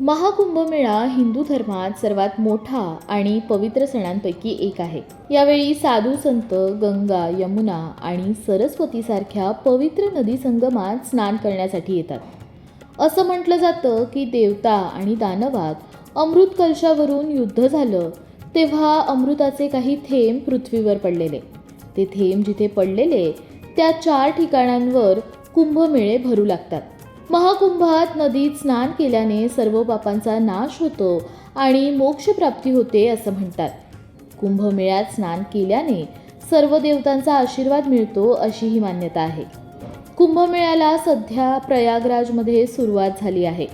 महाकुंभमेळा हिंदू धर्मात सर्वात मोठा आणि पवित्र सणांपैकी एक आहे. यावेळी साधू संत गंगा यमुना आणि सरस्वती सारख्या पवित्र नदी संगमात स्नान करण्यासाठी येतात. असं म्हटलं जातं की देवता आणि दानवात अमृत कलशावरून युद्ध झालं तेव्हा अमृताचे काही थेंब पृथ्वीवर पडलेले. ते थेंब जिथे पडलेले त्या चार ठिकाणांवर कुंभमेळे भरू लागतात. महाकुंभात नदीत स्नान केल्याने सर्व पापांचा नाश होतो आणि मोक्षप्राप्ती होते असं म्हणतात. कुंभमेळ्यात स्नान केल्याने सर्व देवतांचा आशीर्वाद मिळतो अशी ही मान्यता आहे. कुंभमेळ्याला सध्या प्रयागराजमध्ये सुरुवात झाली आहे.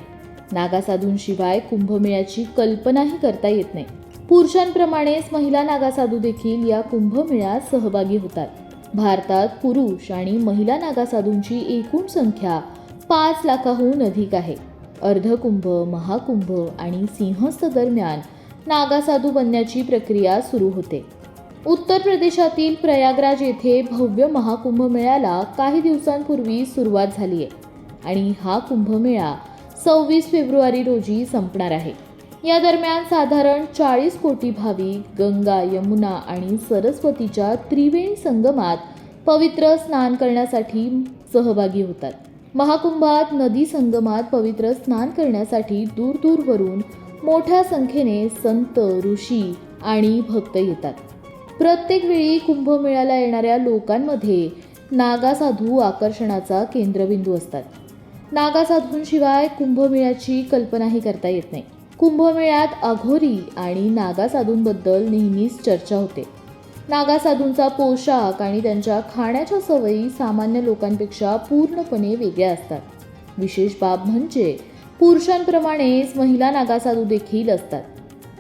नागासाधूंशिवाय कुंभमेळ्याची कल्पनाही करता येत नाही. पुरुषांप्रमाणेच महिला नागासाधू देखील या कुंभमेळ्यात सहभागी होतात. भारतात पुरुष आणि महिला नागासाधूंची एकूण संख्या पाच लाखाहून अधिक आहे. अर्धकुंभ महाकुंभ आणि सिंहस्थ दरम्यान नागासाधू बनण्याची प्रक्रिया सुरू होते. उत्तर प्रदेशातील प्रयागराज येथे भव्य महाकुंभ मेळ्याला काही दिवसांपूर्वी सुरुवात झाली आहे आणि हा कुंभमेळा सव्वीस फेब्रुवारी रोजी संपणार आहे. या दरम्यान साधारण चाळीस कोटी भाविक गंगा यमुना आणि सरस्वतीच्या त्रिवेणी संगमात पवित्र स्नान करण्यासाठी सहभागी होतात. महाकुंभात नदी संगमात पवित्र स्नान करण्यासाठी दूरदूरवरून मोठ्या संख्येने संत ऋषी आणि भक्त येतात. प्रत्येक वेळी कुंभमेळ्याला येणाऱ्या लोकांमध्ये नागासाधू आकर्षणाचा केंद्रबिंदू असतात. नागासाधूंशिवाय कुंभमेळ्याची कल्पनाही करता येत नाही. कुंभमेळ्यात अघोरी आणि नागासाधूंबद्दल नेहमीच चर्चा होते. नागासाधूंचा पोशाख आणि त्यांच्या खाण्याच्या सवयी सामान्य लोकांपेक्षा पूर्णपणे वेगळ्या असतात. विशेष बाब म्हणजे पुरुषांप्रमाणेच महिला नागासाधू देखील असतात.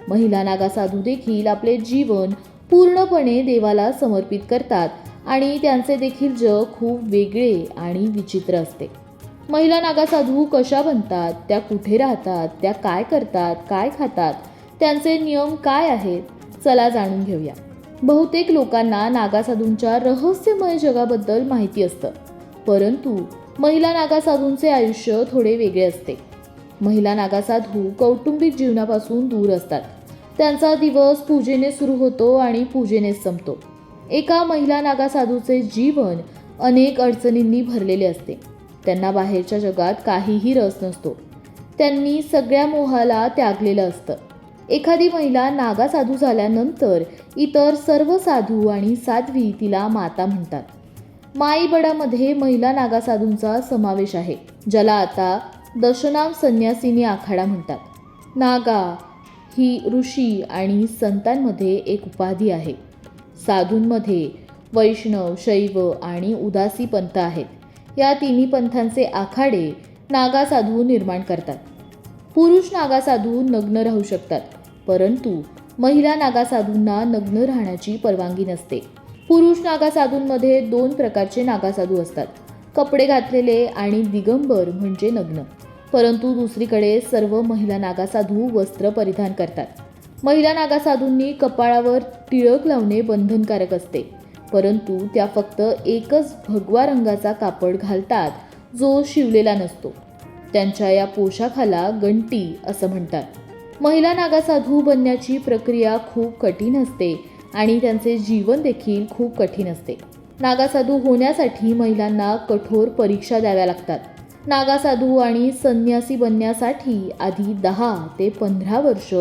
महिला नागासाधू देखील आपले जीवन पूर्णपणे देवाला समर्पित करतात आणि त्यांचे देखील जग खूप वेगळे आणि विचित्र असते. महिला नागासाधू कशा बनतात त्या कुठे राहतात त्या काय करतात काय खातात त्यांचे नियम काय आहेत चला जाणून घेऊया. बहुतेक लोकांना नागासाधूंच्या रहस्यमय जगाबद्दल माहिती असतं. परंतु महिला नागासाधूंचे आयुष्य थोडे वेगळे असते. महिला नागासाधू कौटुंबिक जीवनापासून दूर असतात. त्यांचा दिवस पूजेने सुरू होतो आणि पूजेनेच संपतो. एका महिला नागासाधूचे जीवन अनेक अडचणींनी भरलेले असते. त्यांना बाहेरच्या जगात काहीही रस नसतो. त्यांनी सगळ्या मोहाला त्यागलेलं असतं. एखादी महिला नागा साधू झाल्यानंतर इतर सर्व साधू आणि साध्वी तिला माता म्हणतात. माईबडामध्ये महिला नागा साधूंचा समावेश आहे ज्याला आता दशनाम संन्यासिनी आखाडा म्हणतात. नागा ही ऋषी आणि संतांमध्ये एक उपाधी आहे. साधूंमध्ये वैष्णव शैव आणि उदासी पंथ आहेत. या तिन्ही पंथांचे आखाडे नागा साधू निर्माण करतात. पुरुष नागा साधू नग्न राहू शकतात. परंतु महिला नागासाधूंना नग्न राहण्याची परवानगी नसते. पुरुष नागासाधूंमध्ये दोन प्रकारचे नागासाधू असतात. कपडे घातलेले आणि दिगंबर म्हणजे नग्न. परंतु दुसरीकडे सर्व महिला नागासाधू वस्त्र परिधान करतात. महिला नागासाधूंनी कपाळावर टिळक लावणे बंधनकारक असते. परंतु त्या फक्त एकच भगवा रंगाचा कापड घालतात जो शिवलेला नसतो. त्यांच्या या पोशाखाला गंटी असं म्हणतात. महिला नागासाधू बनण्याची प्रक्रिया खूप कठीण असते आणि त्यांचे जीवन देखील खूप कठीण असते. नागासाधू होण्यासाठी महिलांना कठोर परीक्षा द्याव्या लागतात. नागासाधू आणि संन्यासी बनण्यासाठी आधी दहा ते पंधरा वर्ष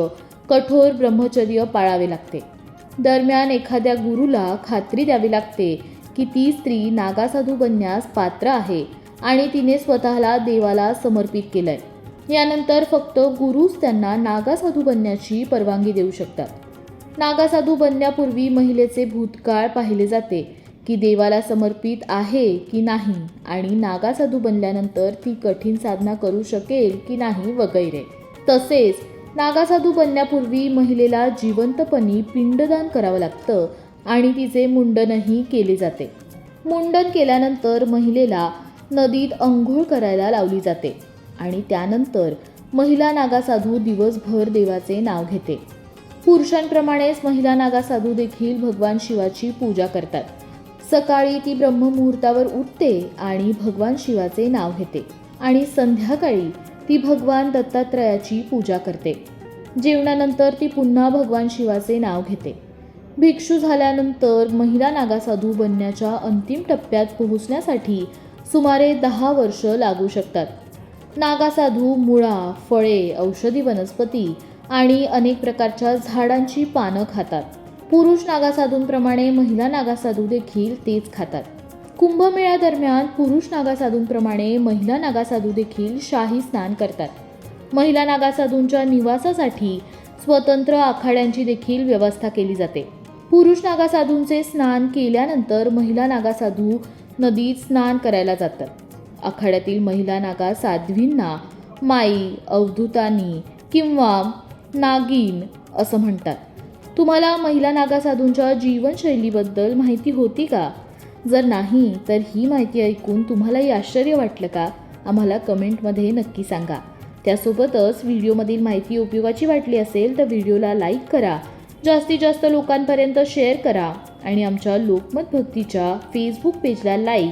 कठोर ब्रह्मचर्य पाळावे लागते. दरम्यान एखाद्या गुरुला खात्री द्यावी लागते की ती स्त्री नागासाधू बनण्यास पात्र आहे आणि तिने स्वतःला देवाला समर्पित केलंय. यानंतर फक्त गुरुच त्यांना नागासाधू बनण्याची परवानगी देऊ शकतात. नागासाधू बनण्यापूर्वी महिलेचे भूतकाळ पाहिले जाते की देवाला समर्पित आहे की नाही आणि नागासाधू बनल्यानंतर ती कठीण साधना करू शकेल की नाही वगैरे. तसेच नागासाधू बनण्यापूर्वी महिलेला जिवंतपणी पिंडदान करावं लागतं आणि तिचे मुंडनही केले जाते. मुंडन केल्यानंतर महिलेला नदीत अंघोळ करायला लावली जाते. आणि त्यानंतर महिला नागासाधू दिवसभर देवाचे नाव घेते. पुरुषांप्रमाणेच महिला नागासाधू देखील भगवान शिवाची पूजा करतात. सकाळी ती ब्रह्ममुहूर्तावर उठते आणि भगवान शिवाचे नाव घेते आणि संध्याकाळी ती भगवान दत्तात्रयाची पूजा करते. जेवणानंतर ती पुन्हा भगवान शिवाचे नाव घेते. भिक्षू झाल्यानंतर महिला नागासाधू बनण्याच्या अंतिम टप्प्यात पोहोचण्यासाठी सुमारे दहा वर्ष लागू शकतात. नागासाधू मुळा फळे औषधी वनस्पती आणि अनेक प्रकारच्या झाडांची पानं खातात. पुरुष नागासाधूंप्रमाणे महिला नागासाधू देखील तेच खातात. कुंभमेळ्यादरम्यान पुरुष नागासाधूंप्रमाणे महिला नागासाधू देखील शाही स्नान करतात. महिला नागासाधूंच्या निवासासाठी स्वतंत्र आखाड्यांची देखील व्यवस्था केली जाते. पुरुष नागासाधूंचे स्नान केल्यानंतर महिला नागासाधू नदीत स्नान करायला जातात. आखाड्यातील महिला नागा साध्वींना माई अवधूतानी किंवा नागिन असं म्हणतात. तुम्हाला महिला नागा साधूंच्या जीवनशैलीबद्दल माहिती होती का? जर नाही तर ही माहिती ऐकून तुम्हालाही आश्चर्य वाटलं का? आम्हाला कमेंटमध्ये नक्की सांगा. त्यासोबतच व्हिडिओमधील माहिती उपयोगाची वाटली असेल तर व्हिडिओला लाईक करा. जास्तीत जास्त लोकांपर्यंत शेअर करा आणि आमच्या लोकमत भक्तीच्या फेसबुक पेजला लाईक